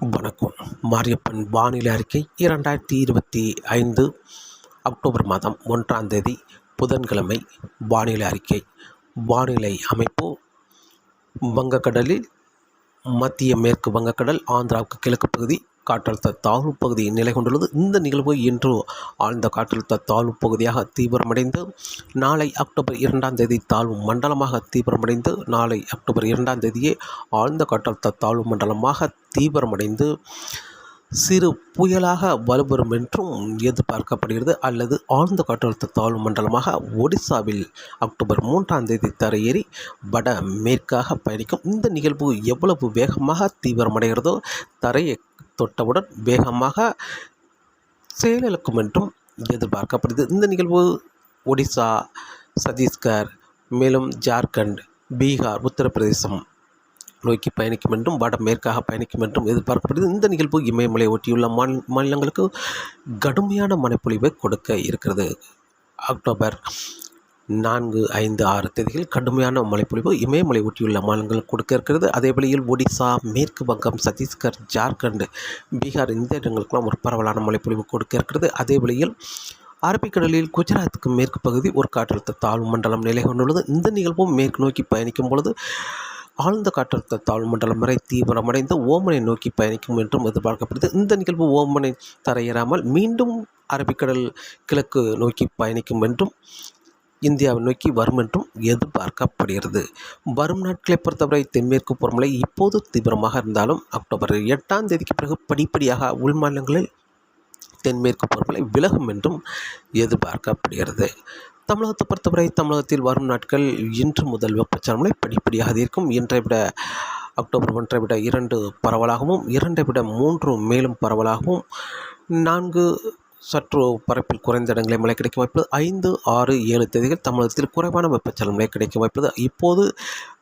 வணக்கம். மாரியப்பன் வானிலை அறிக்கை இரண்டாயிரத்தி இருபத்தி ஐந்து அக்டோபர் மாதம் ஒன்றாம் தேதி புதன்கிழமை. வானிலை அறிக்கை. வானிலை அமைப்பு வங்கக்கடலில் மத்திய மேற்கு வங்கக்கடல் ஆந்திராவுக்கு கிழக்கு பகுதி காற்றழுத்த தாழ்வு பகுதி நிலை கொண்டுள்ளது. இந்த நிகழ்வு இன்று ஆழ்ந்த காற்றழுத்த தாழ்வு பகுதியாக தீவிரமடைந்து நாளை அக்டோபர் இரண்டாம் தேதி தாழ்வு மண்டலமாக தீவிரமடைந்து நாளை அக்டோபர் இரண்டாம் தேதியே ஆழ்ந்த காற்றழுத்த தாழ்வு மண்டலமாக தீவிரமடைந்து சிறு புயலாக வலுப்பெறும் என்றும் எதிர்பார்க்கப்படுகிறது. அல்லது ஆழ்ந்த காற்றழுத்த தாழ்வு மண்டலமாக ஒடிசாவில் அக்டோபர் மூன்றாம் தேதி தரையேறி வட மேற்காக பயணிக்கும் இந்த நிகழ்வு எவ்வளவு வேகமாக தீவிரமடைகிறதோ தரையை தொட்டவுடன் வேகமாக செயலிழக்கும் என்றும் எதிர்பார்க்கப்படுகிறது இந்த நிகழ்வு ஒடிசா சத்தீஸ்கர் மேலும் ஜார்க்கண்ட் பீகார் உத்தரப்பிரதேசம் நோக்கி பயணிக்கும் என்றும் வடமேற்காக பயணிக்கும் என்றும் எதிர்பார்க்கப்படுகிறது இந்த நிகழ்வு இமயமலை ஒட்டியுள்ள மாநில மாநிலங்களுக்கு கடுமையான மழைப்பொழிவை கொடுக்க இருக்கிறது. அக்டோபர் நான்கு ஐந்து ஆறு தேதிகள் கடுமையான மழைப்பொழிவு இமயமலை ஒட்டியுள்ள மாநிலங்கள் கொடுக்க இருக்கிறது. அதே வழியில் ஒடிசா மேற்கு வங்கம் சத்தீஸ்கர் ஜார்க்கண்ட் பீகார் இந்த இடங்களுக்கெல்லாம் ஒரு பரவலான மழைப்பொழிவு கொடுக்க இருக்கிறது. அதே வழியில் அரபிக்கடலில் குஜராத்துக்கு மேற்கு பகுதி ஒரு காற்றழுத்த தாழ்வு மண்டலம் நிலை கொண்டுள்ளது. இந்த நிகழ்வும் மேற்கு நோக்கி பயணிக்கும் பொழுது ஆழ்ந்த காற்றழுத்த தாழ்வு மண்டலம் வரை தீவிரமடைந்து ஓமனை நோக்கி பயணிக்கும் என்றும் எதிர்பார்க்கப்படுது. இந்த நிகழ்வு ஓமனை தரையேறாமல் மீண்டும் அரபிக்கடல் கிழக்கு நோக்கி பயணிக்கும் என்றும் இந்தியாவை நோக்கி வரும் என்றும் எதிர்பார்க்கப்படுகிறது. வரும் நாட்களை பொறுத்தவரை தென்மேற்கு புறமழை இப்போது தீவிரமாக இருந்தாலும் அக்டோபர் எட்டாம் தேதிக்கு பிறகு படிப்படியாக உள் மாநிலங்களில் தென்மேற்கு பருவமழை விலகும் என்றும் எதிர்பார்க்கப்படுகிறது. தமிழகத்தை பொறுத்தவரை தமிழகத்தில் வரும் நாட்கள் இன்று முதல் வெப்பச்சலமலை படிப்படியாக இருக்கும் இன்றை விட அக்டோபர் ஒன்றை விட இரண்டு பரவலாகவும் இரண்டை விட மூன்று மேலும் பரவலாகவும் நான்கு சற்று பரப்பில் குறைந்த இடங்களில் மழை கிடைக்க வாய்ப்புள்ளது. ஐந்து ஆறு ஏழு தேதிகள் தமிழகத்தில் குறைவான வெப்பச்சலம் மழை கிடைக்க வாய்ப்புள்ளது. இப்போது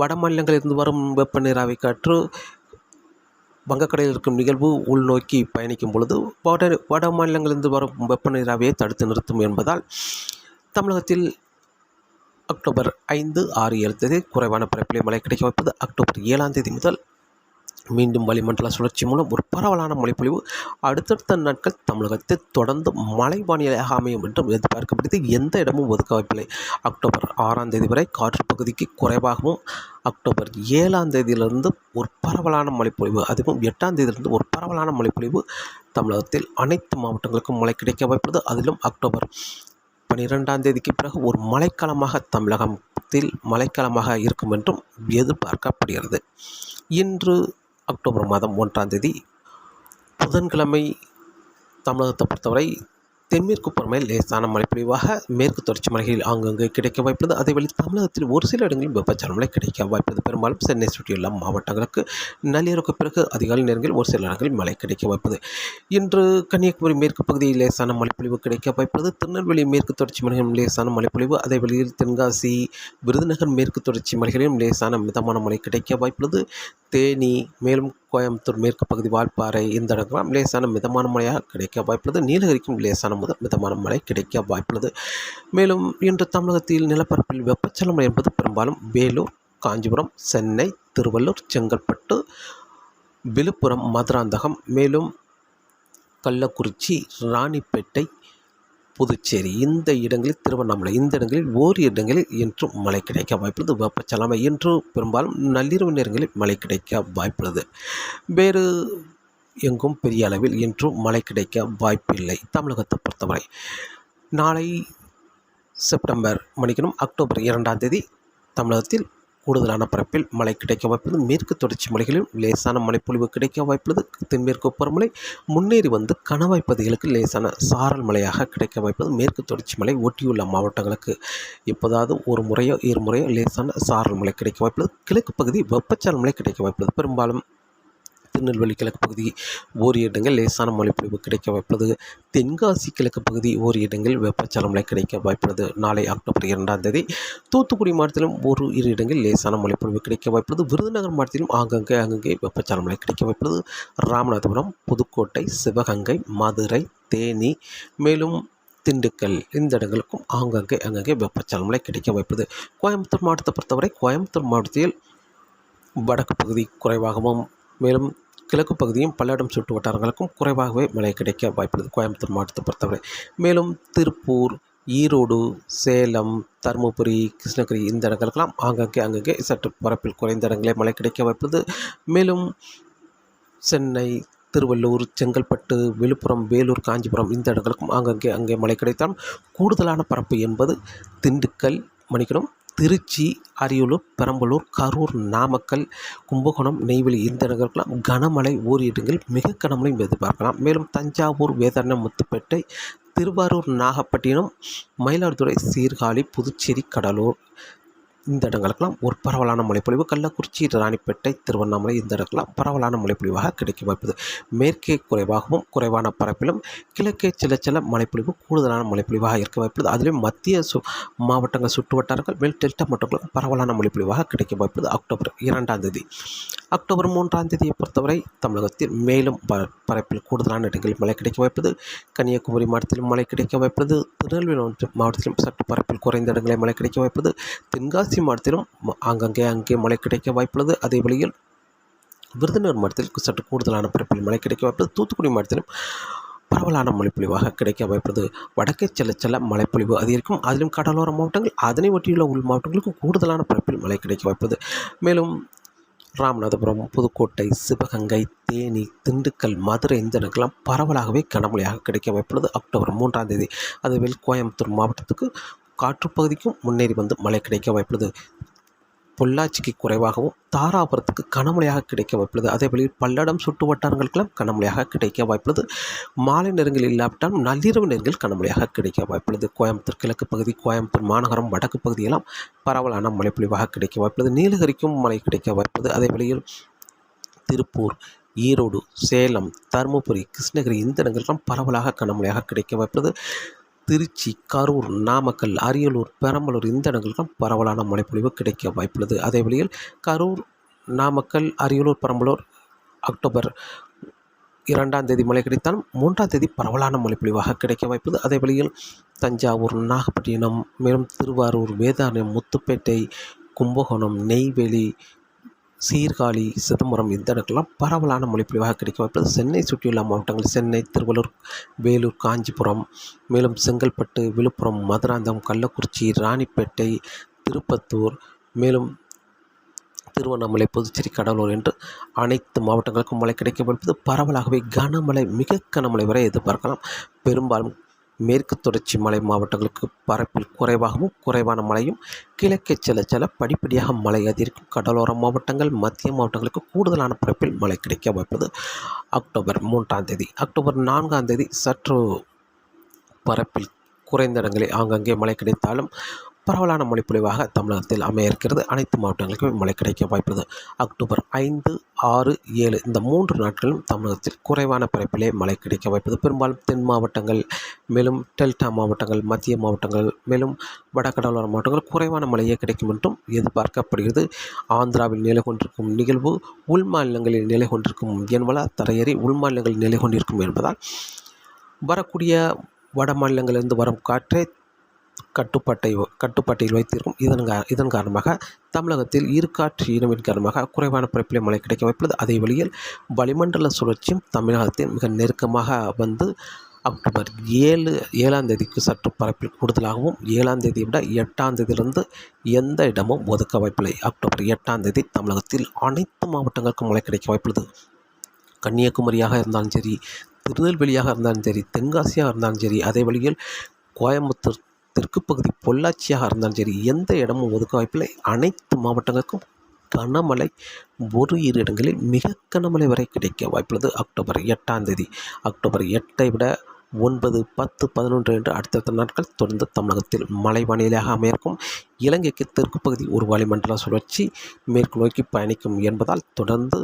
வட மாநிலங்களிலிருந்து வரும் வெப்ப நீராவி காற்று வங்கக்கடையில் இருக்கும் நிகழ்வு உள்நோக்கி பயணிக்கும் பொழுது வட வட மாநிலங்களிலிருந்து வரும் வெப்ப நீராவியை தடுத்து நிறுத்தும் என்பதால் தமிழகத்தில் அக்டோபர் ஐந்து ஆறு ஏழு தேதி குறைவான பரப்பிலே மழை கிடைக்க வாய்ப்பது அக்டோபர் ஏழாம் தேதி முதல் மீண்டும் வளிமண்டல சுழற்சி மூலம் ஒரு பரவலான மழைப்பொழிவு அடுத்தடுத்த நாட்கள் தமிழகத்தில் தொடர்ந்து மழை வானிலையாக அமையும் என்றும் எதிர்பார்க்கப்படுது எந்த இடமும் ஒதுக்க வாய்ப்பில்லை அக்டோபர் ஆறாம் தேதி வரை காற்று பகுதிக்கு குறைவாகவும் அக்டோபர் ஏழாம் தேதியிலிருந்து ஒரு பரவலான மழைப்பொழிவு அதுவும் எட்டாம் தேதியிலிருந்து ஒரு பரவலான மழைப்பொழிவு தமிழகத்தில் அனைத்து மாவட்டங்களுக்கும் மழை கிடைக்க வாய்ப்புள்ளது. அதிலும் அக்டோபர் பனிரெண்டாம் தேதிக்கு பிறகு ஒரு மழைக்காலமாக தமிழகத்தில் மழைக்காலமாக இருக்கும் என்றும் எதிர்பார்க்கப்படுகிறது. இன்று அக்டோபர் மாதம் ஒன்றாம் தேதி புதன்கிழமை தமிழகத்தை பொறுத்தவரை தென்மேற்கு பருவமழை லேசான மழைப்பொழிவாக மேற்கு தொடர்ச்சி மலைகளில் அங்கங்கே கிடைக்க வாய்ப்புள்ளது. அதேவேளை தமிழகத்தில் ஒரு சில இடங்களில் வெப்பச்சலமலை கிடைக்க வாய்ப்புள்ளது. பெரும்பாலும் சென்னை சுற்றியுள்ள மாவட்டங்களுக்கு நள்ளிரவுக்கு பிறகு அதிகாலை நேரங்களில் ஒரு சில இடங்களில் மழை கிடைக்க வாய்ப்பது இன்று கன்னியாகுமரி மேற்கு பகுதியில் லேசான மழைப்பொழிவு கிடைக்க வாய்ப்புள்ளது. திருநெல்வேலி மேற்கு தொடர்ச்சி மலைகளிலும் லேசான மழைப்பொழிவு அதே வழியில் தென்காசி விருதுநகர் மேற்கு தொடர்ச்சி மலைகளிலும் லேசான மிதமான மழை கிடைக்க வாய்ப்புள்ளது. தேனி மேலும் கோயம்புத்தூர் மேற்கு பகுதி வால்பாறை இந்த இடங்கள்லாம் லேசான மிதமான மழையாக கிடைக்க வாய்ப்புள்ளது. நீலகிரிக்கும் லேசான முதல் மிதமான மழை கிடைக்க வாய்ப்புள்ளது. மேலும் இன்று தமிழகத்தில் நிலப்பரப்பில் வெப்பச்சலமழை என்பது பெரும்பாலும் வேலூர் காஞ்சிபுரம் சென்னை திருவள்ளூர் செங்கல்பட்டு விழுப்புரம் மதுராந்தகம் மேலும் கள்ளக்குறிச்சி ராணிப்பேட்டை புதுச்சேரி. இந்த இடங்களில் திருவண்ணாமலை இந்த இடங்களில் ஓர் இடங்களில் இன்றும் மழை கிடைக்க வாய்ப்புள்ளது. வெப்பச்சலமை இன்று பெரும்பாலும் நள்ளிரவு நேரங்களில் மழை கிடைக்க வாய்ப்புள்ளது. வேறு எங்கும் பெரிய அளவில் இன்றும் மழை கிடைக்க வாய்ப்பில்லை. தமிழகத்தை பொறுத்தவரை நாளை செப்டம்பர் மணிக்கணும் அக்டோபர் இரண்டாம் தேதி தமிழகத்தில் கூடுதலான பரப்பில் மழை கிடைக்க வாய்ப்புள்ளது. மேற்கு தொடர்ச்சி மலைகளிலும் லேசான மழைப்பொழிவு கிடைக்க வாய்ப்புள்ளது. தென்மேற்கு பருவமழை முன்னேறி வந்து கணவாய் பகுதிகளுக்கு லேசான சாரல் மழையாக கிடைக்க வாய்ப்பது மேற்கு தொடர்ச்சி மலை ஒட்டியுள்ள மாவட்டங்களுக்கு எப்போதாவது ஒரு முறையோ இரு முறையோ லேசான சாரல் மழை கிடைக்க வாய்ப்புள்ளது. கிழக்கு பகுதி வெப்பச்சாரல் மழை கிடைக்க வாய்ப்புள்ளது. பெரும்பாலும் திருநெல்வேலி கிழக்கு பகுதி ஓரி இடங்கள் லேசான மழைப்பொழிவு கிடைக்க வாய்ப்புள்ளது. தென்காசி கிழக்கு பகுதி ஓரி இடங்கள் வெப்பச்சலம் கிடைக்க வாய்ப்புள்ளது. நாளை அக்டோபர் இரண்டாம் தேதி தூத்துக்குடி மாவட்டத்திலும் ஒரு இரு இடங்கள் லேசான மழைப்பொழிவு கிடைக்க வாய்ப்புள்ளது. விருதுநகர் மாவட்டத்திலும் ஆங்கங்கே அங்கங்கே வெப்பச்சலன கிடைக்க வாய்ப்புள்ளது. ராமநாதபுரம் புதுக்கோட்டை சிவகங்கை மதுரை தேனி மேலும் திண்டுக்கல் இந்த இடங்களுக்கும் ஆங்கங்கே அங்கங்கே வெப்பச்சலன கிடைக்க வாய்ப்பது கோயம்புத்தூர் மாவட்டத்தை பொறுத்தவரை கோயம்புத்தூர் மாவட்டத்தில் வடக்கு பகுதி குறைவாகவும் மேலும் கிழக்கு பகுதியும் பல்லடம் சுற்று வட்டாரங்களுக்கும் குறைவாகவே மழை கிடைக்க வாய்ப்புள்ளது கோயம்புத்தூர் மாவட்டத்தை பொறுத்தவரை. மேலும் திருப்பூர் ஈரோடு சேலம் தருமபுரி கிருஷ்ணகிரி இந்த இடங்களுக்கெல்லாம் ஆங்காங்கே அங்கங்கே சற்று பரப்பில் குறைந்த இடங்களே மழை கிடைக்க வாய்ப்புள்ளது மேலும் சென்னை திருவள்ளூர் செங்கல்பட்டு விழுப்புரம் வேலூர் காஞ்சிபுரம் இந்த இடங்களுக்கும் ஆங்காங்கே அங்கே மழை கிடைத்தாலும் கூடுதலான பரப்பு என்பது திண்டுக்கல் மணிக்கணும் திருச்சி அரியலூர் பெரம்பலூர் கரூர் நாமக்கல் கும்பகோணம் நெய்வேலி இந்த இடங்களுக்கெல்லாம் கனமழை ஓரி இடங்கள் மிக கனமழையும் எதிர்பார்க்கலாம். மேலும் தஞ்சாவூர் வேதாரண்யம் முத்துப்பேட்டை திருவாரூர் நாகப்பட்டினம் மயிலாடுதுறை சீர்காழி புதுச்சேரி கடலூர் இந்த இடங்களுக்கெல்லாம் ஒரு பரவலான மொழிப்பொழிவு. கள்ளக்குறிச்சி ராணிப்பேட்டை திருவண்ணாமலை இந்த இடங்கள்லாம் பரவலான மொழிப்பொழிவாக கிடைக்க வாய்ப்பது மேற்கே குறைவாகவும் குறைவான பரப்பிலும் கிழக்கே சில சில மழைப்பொழிவு கூடுதலான மழைப்பொழிவாக இருக்க வாய்ப்புள்ளது. அதிலும் மத்திய சு மாவட்டங்கள் சுற்று வட்டாரங்கள் மேல் டெல்டா மாவட்டங்களும் பரவலான மொழிப்பொழிவாக கிடைக்க வாய்ப்புள்ளது அக்டோபர் இரண்டாம் தேதி. அக்டோபர் மூன்றாம் தேதியை பொறுத்தவரை தமிழகத்தில் மேலும் ப பரப்பில் கூடுதலான இடங்களில் மழை கிடைக்க வாய்ப்பது கன்னியாகுமரி மாவட்டத்திலும் மழை கிடைக்க வாய்ப்புள்ளது திருநெல்வேலி மாவட்டத்திலும் சற்று பரப்பில் குறைந்த இடங்களில் மழை கிடைக்க வாய்ப்புள்ளது தென்காசி மாவட்டத்திலும் ம- அங்கங்கே அங்கே மழை கிடைக்க வாய்ப்புள்ளது. அதே வழியில் விருதுநகர் மாவட்டத்தில் சற்று கூடுதலான பரப்பில் மழை கிடைக்க வாய்ப்புள்ளது. தூத்துக்குடி மாவட்டத்திலும் பரவலான மழைப்பொழிவாக கிடைக்க வாய்ப்புள்ளது. வடக்கே செல்ல செல்ல மழைப்பொழிவு அதிகரிக்கும். அதிலும் கடலோர மாவட்டங்கள் அதனை ஒட்டியுள்ள உள் மாவட்டங்களுக்கும் கூடுதலான பரப்பில் மழை கிடைக்க வாய்ப்பது மேலும் ராமநாதபுரம் புதுக்கோட்டை சிவகங்கை தேனி திண்டுக்கல் மதுரை இந்த இடங்கள்லாம் பரவலாகவே கனமழையாக கிடைக்க வாய்ப்புள்ளது. அக்டோபர் மூன்றாம் தேதி. அதுவேல் கோயம்புத்தூர் மாவட்டத்துக்கு காற்றுப்பகுதிக்கும் முன்னேறி வந்து மழை கிடைக்க வாய்ப்புள்ளது. பொள்ளாச்சிக்கு குறைவாகவும் தாராபுரத்துக்கு கனமழையாக கிடைக்க வாய்ப்புள்ளது. அதே வழியில் பல்லடம் சுற்று வட்டாரங்களுக்கெல்லாம் கனமழையாக கிடைக்க வாய்ப்புள்ளது. மாலை நேரங்களில் இல்லாவிட்டாலும் நள்ளிரவு நேரங்களில் கனமழையாக கிடைக்க வாய்ப்புள்ளது. கோயம்புத்தூர் கிழக்கு பகுதி கோயம்புத்தூர் மாநகரம் வடக்கு பகுதியெல்லாம் பரவலான மழைப்பொழிவாக கிடைக்க வாய்ப்புள்ளது. நீலகிரிக்கும் மழை கிடைக்க வாய்ப்புள்ளது. அதே வழியில் திருப்பூர் ஈரோடு சேலம் தருமபுரி கிருஷ்ணகிரி இந்த இடங்களுக்கெல்லாம் பரவலாக கனமழையாக கிடைக்க வாய்ப்புள்ளது. திருச்சி கரூர் நாமக்கல் அரியலூர் பெரம்பலூர் இந்த இடங்களுக்கும் பரவலான மழைப்பொழிவு கிடைக்க வாய்ப்புள்ளது. அதே வழியில் கரூர் நாமக்கல் அரியலூர் பெரம்பலூர் அக்டோபர் இரண்டாம் தேதி மழை கிடைத்தாலும் மூன்றாம் தேதி பரவலான மழைப்பொழிவாக கிடைக்க வாய்ப்புள்ளது. அதே வழியில் தஞ்சாவூர் நாகப்பட்டினம் மேலும் திருவாரூர் வேதாரண்யம் முத்துப்பேட்டை கும்பகோணம் நெய்வேலி சீர்காழி சிதம்பரம் இந்த இடத்துலாம் பரவலான மொழிப்பொழிவாக கிடைக்கும் வாய்ப்புள்ளது சென்னை சுற்றியுள்ள மாவட்டங்கள் சென்னை திருவள்ளூர் வேலூர் காஞ்சிபுரம் மேலும் செங்கல்பட்டு விழுப்புரம் மதுராந்தகம் கள்ளக்குறிச்சி ராணிப்பேட்டை திருப்பத்தூர் மேலும் திருவண்ணாமலை புதுச்சேரி கடலூர் என்று அனைத்து மாவட்டங்களுக்கும் மழை கிடைக்கப்படுவது பரவலாகவே கனமழை மிக கனமழை வரை எதிர்பார்க்கலாம். பெரும்பாலும் மேற்கு தொடர்ச்சி மலை மாவட்டங்களுக்கு பரப்பில் குறைவாகவும் குறைவான மழையும் கிழக்கே செல்ல செல்ல படிப்படியாக மழை அதிகரிக்கும் கடலோர மாவட்டங்கள் மத்திய மாவட்டங்களுக்கு கூடுதலான பரப்பில் மழை கிடைக்க வாய்ப்பது அக்டோபர் மூன்றாம் தேதி அக்டோபர் நான்காம் தேதி சற்று பரப்பில் குறைந்த இடங்களில் ஆங்காங்கே மழை கிடைத்தாலும் பரவலான மழைப்பொழிவாக தமிழகத்தில் அமைய இருக்கிறது அனைத்து மாவட்டங்களுக்கும் மழை கிடைக்க வாய்ப்புள்ளது. அக்டோபர் ஐந்து ஆறு ஏழு இந்த மூன்று நாட்களும் தமிழகத்தில் குறைவான பரப்பிலே மழை கிடைக்க வாய்ப்பது பெரும்பாலும் தென் மாவட்டங்கள் மேலும் டெல்டா மாவட்டங்கள் மத்திய மாவட்டங்கள் மேலும் வடகடலோர மாவட்டங்கள் குறைவான மழையே கிடைக்கும் என்றும் எதிர்பார்க்கப்படுகிறது. ஆந்திராவில் நிலை கொண்டிருக்கும் நிகழ்வு உள் மாநிலங்களில் நிலை கொண்டிருக்கும் என்பதால் தரையேறி உள் மாநிலங்களில் நிலை கொண்டிருக்கும் என்பதால் வரக்கூடிய வட மாநிலங்களிலிருந்து வரும் காற்றே கட்டுப்பாட்டை கட்டுப்பாட்டில் வைத்திருக்கும். இதன் கா இதன் காரணமாக தமிழகத்தில் ஈர்க்காற்று இனவின் காரணமாக குறைவான பரப்பிலே மழை கிடைக்க வாய்ப்புள்ளது. அதே வழியில் வளிமண்டல சுழற்சியும் தமிழகத்தில் மிக நெருக்கமாக வந்து அக்டோபர் ஏழு ஏழாம் தேதிக்கு சற்று பரப்பில் கூடுதலாகவும் ஏழாம் தேதியை விட எட்டாம் தேதியிலிருந்து எந்த இடமும் ஒதுக்க வாய்ப்பில்லை. அக்டோபர் எட்டாம் தேதி தமிழகத்தில் அனைத்து மாவட்டங்களுக்கும் மழை கிடைக்க வாய்ப்புள்ளது. கன்னியாகுமரியாக இருந்தாலும் சரி திருநெல்வேலியாக இருந்தாலும் சரி தென்காசியாக இருந்தாலும் சரி அதே வழியில் கோயம்புத்தூர் தெற்கு பகுதி பொள்ளாச்சியாக இருந்தாலும் சரி எந்த இடமும் ஒதுக்க வாய்ப்பில்லை அனைத்து மாவட்டங்களுக்கும் கனமழை ஒரு இரு இடங்களில் மிக கனமழை வரை கிடைக்க வாய்ப்புள்ளது. அக்டோபர் எட்டாம் தேதி. அக்டோபர் எட்டை விட ஒன்பது பத்து பதினொன்று என்று அடுத்தடுத்த நாட்கள் தொடர்ந்து தமிழகத்தில் மழை வானிலையாக அமையிருக்கும் இலங்கைக்கு தெற்கு பகுதி ஒரு வளிமண்டல சுழற்சி மேற்கு நோக்கி பயணிக்கும் என்பதால் தொடர்ந்து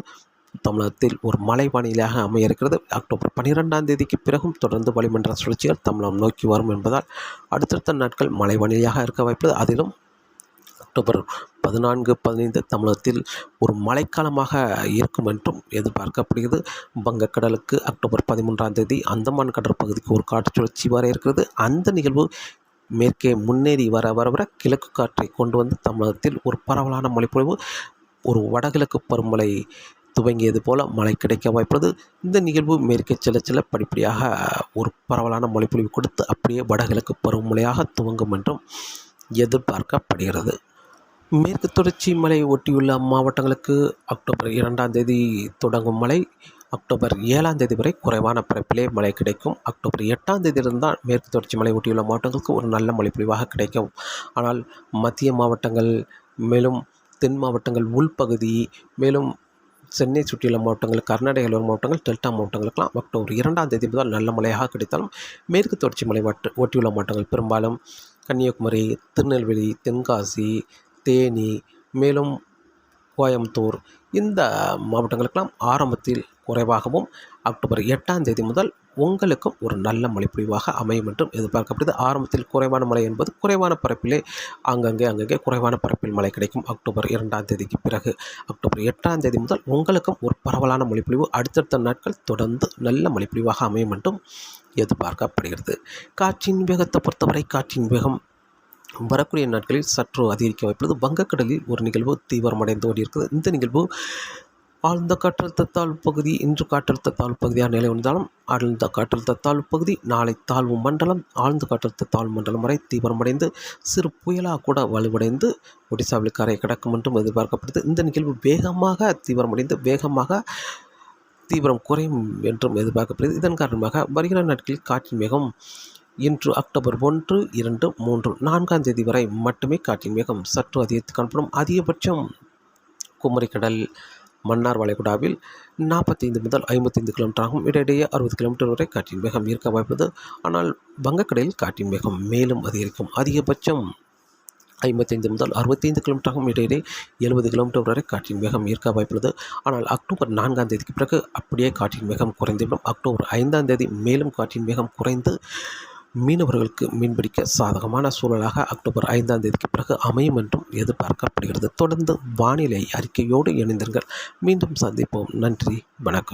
தமிழகத்தில் ஒரு மழை வானிலையாக அமைய இருக்கிறது அக்டோபர் பன்னிரெண்டாம் தேதிக்கு பிறகும் தொடர்ந்து வளிமண்டல சுழற்சிகள் தமிழகம் நோக்கி வரும் என்பதால் அடுத்தடுத்த நாட்கள் மழை வானிலையாக இருக்க வாய்ப்புள்ளது. அதிலும் அக்டோபர் பதினான்கு பதினைந்து தமிழகத்தில் ஒரு மழைக்காலமாக இருக்கும் என்றும் எதிர்பார்க்கப்படுகிறது. வங்கக்கடலுக்கு அக்டோபர் பதிமூன்றாம் தேதி அந்தமான் கடற்பகுதிக்கு ஒரு காற்று சுழற்சி வர இருக்கிறது. அந்த நிகழ்வு மேற்கே முன்னேறி வர வர வர கிழக்கு காற்றை கொண்டு வந்து தமிழகத்தில் ஒரு பரவலான மழைப்பொழிவு ஒரு வடகிழக்கு பருமலை துவங்கியது போல மழை கிடைக்க வாய்ப்புள்ளது. இந்த நிகழ்வு மேற்கே செல்ல செல்ல படிப்படியாக ஒரு பரவலான மழைப்பொழிவு கொடுத்து அப்படியே வடகிழக்கு பருவமழையாக துவங்கும் என்றும் எதிர்பார்க்கப்படுகிறது. மேற்கு தொடர்ச்சி மலை ஒட்டியுள்ள மாவட்டங்களுக்கு அக்டோபர் இரண்டாம் தேதி தொடங்கும் மழை அக்டோபர் ஏழாம் தேதி வரை குறைவான பரப்பிலே மழை கிடைக்கும். அக்டோபர் எட்டாம் தேதியிலிருந்து தான் மேற்கு தொடர்ச்சி மலை ஒட்டியுள்ள மாவட்டங்களுக்கு ஒரு நல்ல மழைப்பொழிவாக கிடைக்கும். ஆனால் மத்திய மாவட்டங்கள் மேலும் தென் மாவட்டங்கள் உள்பகுதி மேலும் சென்னை சுற்றியுள்ள மாவட்டங்கள் கர்நாடக எல்லோர் மாவட்டங்கள் டெல்டா மாவட்டங்களுக்கெல்லாம் அக்டோபர் இரண்டாம் தேதி முதல் நல்ல மழையாக கிடைத்தாலும் மேற்கு தொடர்ச்சி மலை ஒட்டியுள்ள மாவட்டங்கள் பெரும்பாலும் கன்னியாகுமரி திருநெல்வேலி தென்காசி தேனி மேலும் கோயம்புத்தூர் இந்த மாவட்டங்களுக்கெல்லாம் ஆரம்பத்தில் குறைவாகவும் அக்டோபர் எட்டாம் தேதி முதல் உங்களுக்கும் ஒரு நல்ல மழைப்பொழிவாக அமையும் என்றும் எதிர்பார்க்கப்படுது. ஆரம்பத்தில் குறைவான மழை என்பது குறைவான பரப்பிலே அங்கங்கே அங்கங்கே குறைவான பரப்பில் மழை கிடைக்கும். அக்டோபர் இரண்டாம் தேதிக்கு பிறகு அக்டோபர் எட்டாம் தேதி முதல் உங்களுக்கும் ஒரு பரவலான மழைப்பொழிவு அடுத்தடுத்த நாட்கள் தொடர்ந்து நல்ல மழைப்பொழிவாக அமையும் என்றும் எதிர்பார்க்கப்படுகிறது. காற்றின் வேகத்தை பொறுத்தவரை காற்றின் வேகம் வரக்கூடிய நாட்களில் சற்று அதிகரிக்க வாய்ப்புள்ளது. வங்கக்கடலில் ஒரு நிகழ்வு தீவிரமடைந்து கொண்டிருக்கிறது. இந்த நிகழ்வு ஆழ்ந்த காற்றழுத்த தாழ்வு பகுதி இன்று காற்றழுத்த தாழ்வு பகுதியாக நிலை வந்தாலும் ஆழ்ந்த காற்றழுத்த தாழ்வு பகுதி நாளை தாழ்வு மண்டலம் ஆழ்ந்த காற்றழுத்த தாழ்வு மண்டலம் வரை தீவிரமடைந்து சிறு புயலாக கூட வலுவடைந்து ஒடிசாவில் கரை கடக்கும் என்றும் எதிர்பார்க்கப்படுது இந்த நிகழ்வு வேகமாக தீவிரமடைந்து வேகமாக தீவிரம் குறையும் என்றும் எதிர்பார்க்கப்படுகிறது. இதன் காரணமாக வருகிற நாட்களில் காற்றின் வேகம் இன்று அக்டோபர் ஒன்று இரண்டு மூன்று நான்காம் தேதி வரை மட்டுமே காற்றின் வேகம் சற்று அதிகரித்து காணப்படும். அதிகபட்சம் குமரிக்கடல் மன்னார் வளைகுடாவில் நாற்பத்தைந்து முதல் ஐம்பத்தைந்து கிலோமீட்டர் ஆகும். இடையிடையே அறுபது கிலோமீட்டர் வரை காற்றின் வேகம் இருக்க வாய்ப்புள்ளது. ஆனால் வங்கக்கடலில் காற்றின் வேகம் மேலும் அதிகரிக்கும். அதிகபட்சம் ஐம்பத்தைந்து முதல் அறுபத்தைந்து கிலோமீட்டராகும் இடையிடையே எழுபது கிலோமீட்டர் வரை காற்றின் வேகம் இருக்க வாய்ப்புள்ளது. ஆனால் அக்டோபர் நான்காம் தேதிக்கு பிறகு அப்படியே காற்றின் வேகம் குறைந்துவிடும் அக்டோபர் ஐந்தாம் தேதி மேலும் காற்றின் வேகம் குறைந்து மீனவர்களுக்கு மீன்பிடிக்க சாதகமான சூழலாக அக்டோபர் ஐந்தாம் தேதிக்கு பிறகு அமையும் என்றும் எதிர்பார்க்கப்படுகிறது. தொடர்ந்து வானிலை அறிக்கையோடு இணைந்திருங்கள். மீண்டும் சந்திப்போம். நன்றி. வணக்கம்.